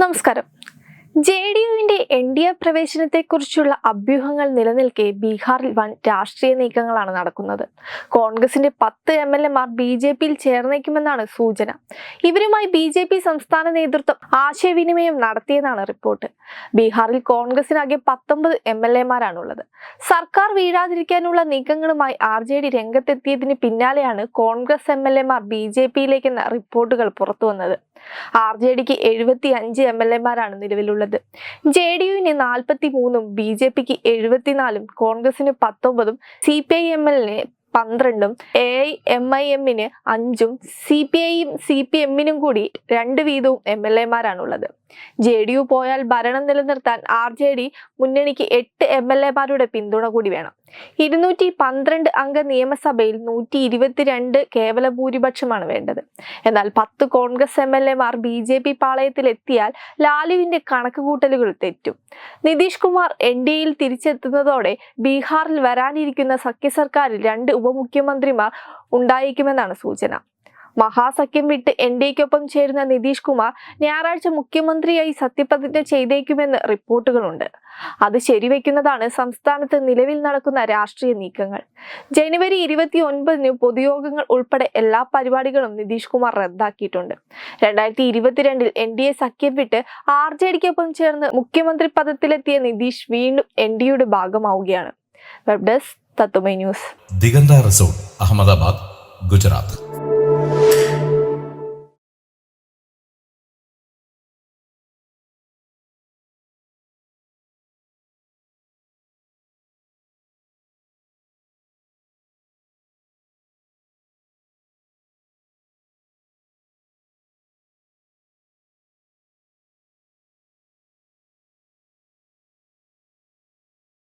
നമസ്കാരം. J D യുവിന്റെ N D A പ്രവേശനത്തെക്കുറിച്ചുള്ള അഭ്യൂഹങ്ങൾ നിലനിൽക്കെ ബീഹാറിൽ വൻ രാഷ്ട്രീയ നീക്കങ്ങളാണ് നടക്കുന്നത്. കോൺഗ്രസിന്റെ പത്ത് എം എൽ എമാർ ബി ജെ പിയിൽ ചേർന്നേക്കുമെന്നാണ് സൂചന. ഇവരുമായി ബി ജെ പി സംസ്ഥാന നേതൃത്വം ആശയവിനിമയം നടത്തിയെന്നാണ് റിപ്പോർട്ട്. ബീഹാറിൽ കോൺഗ്രസിനാകെ പത്തൊമ്പത് എം എൽ എമാരാണുള്ളത് സർക്കാർ വീഴാതിരിക്കാനുള്ള നീക്കങ്ങളുമായി ആർ ജെ ഡി രംഗത്തെത്തിയതിന് പിന്നാലെയാണ് കോൺഗ്രസ് എം എൽ എമാർ ബി ജെ പിയിലേക്കെന്ന റിപ്പോർട്ടുകൾ പുറത്തുവന്നത്. ആർ ജെ ഡിക്ക് എഴുപത്തി അഞ്ച് എം എൽ എമാരാണ് നിലവിലുള്ളത്. ജെ ഡി യുവിന് നാൽപ്പത്തി മൂന്നും ബി ജെ പിക്ക് എഴുപത്തിനാലും കോൺഗ്രസിന് പത്തൊമ്പതും സി പി ഐ എം എല്ലിന് പന്ത്രണ്ടും എ ഐ എം ഐ എമ്മിന് അഞ്ചും സി പി ഐയും സി പി എമ്മിനും കൂടി രണ്ട് വീതവും എം എൽ എമാരാണുള്ളത് ജെ ഡി യു പോയാൽ ഭരണം നിലനിർത്താൻ ആർ ജെ ഡി മുന്നണിക്ക് എട്ട് എം എൽ എമാരുടെ പിന്തുണ കൂടി വേണം. ഇരുന്നൂറ്റി പന്ത്രണ്ട് അംഗ നിയമസഭയിൽ നൂറ്റി ഇരുപത്തിരണ്ട് കേവല ഭൂരിപക്ഷമാണ് വേണ്ടത്. എന്നാൽ പത്ത് കോൺഗ്രസ് എം എൽ എമാർ ബി ജെ പി പാളയത്തിൽ എത്തിയാൽ ലാലുവിന്റെ കണക്കുകൂട്ടലുകൾ തെറ്റും. നിതീഷ് കുമാർ എൻ ഡി എയിൽ തിരിച്ചെത്തുന്നതോടെ ബീഹാറിൽ വരാനിരിക്കുന്ന സഖ്യ സർക്കാരിൽ രണ്ട് ഉപമുഖ്യമന്ത്രിമാർ ഉണ്ടായേക്കുമെന്നാണ് സൂചന. മഹാസഖ്യം വിട്ട് എൻ ഡി എക്കൊപ്പം ചേരുന്ന നിതീഷ് കുമാർ ഞായറാഴ്ച മുഖ്യമന്ത്രിയായി സത്യപ്രതിജ്ഞ ചെയ്തേക്കുമെന്ന് റിപ്പോർട്ടുകളുണ്ട്. അത് ശരിവെക്കുന്നതാണ് സംസ്ഥാനത്ത് നിലവിൽ നടക്കുന്ന രാഷ്ട്രീയ നീക്കങ്ങൾ. ജനുവരി ഇരുപത്തി ഒൻപതിന് പൊതുയോഗങ്ങൾ ഉൾപ്പെടെ എല്ലാ പരിപാടികളും നിതീഷ് കുമാർ റദ്ദാക്കിയിട്ടുണ്ട്. രണ്ടായിരത്തി ഇരുപത്തിരണ്ടിൽ എൻ ഡി എ സഖ്യം വിട്ട് ആർ ജെ ഡിക്കൊപ്പം ചേർന്ന് മുഖ്യമന്ത്രി പദത്തിലെത്തിയ നിതീഷ് വീണ്ടും എൻ ഡി യുടെ ഭാഗമാവുകയാണ്. വെബ് ഡെസ്ക് തത്തുമൈ ന്യൂസ് ദിഗന്ത റിസോർട്ട് അഹമ്മദാബാദ് ഗുജറാത്ത്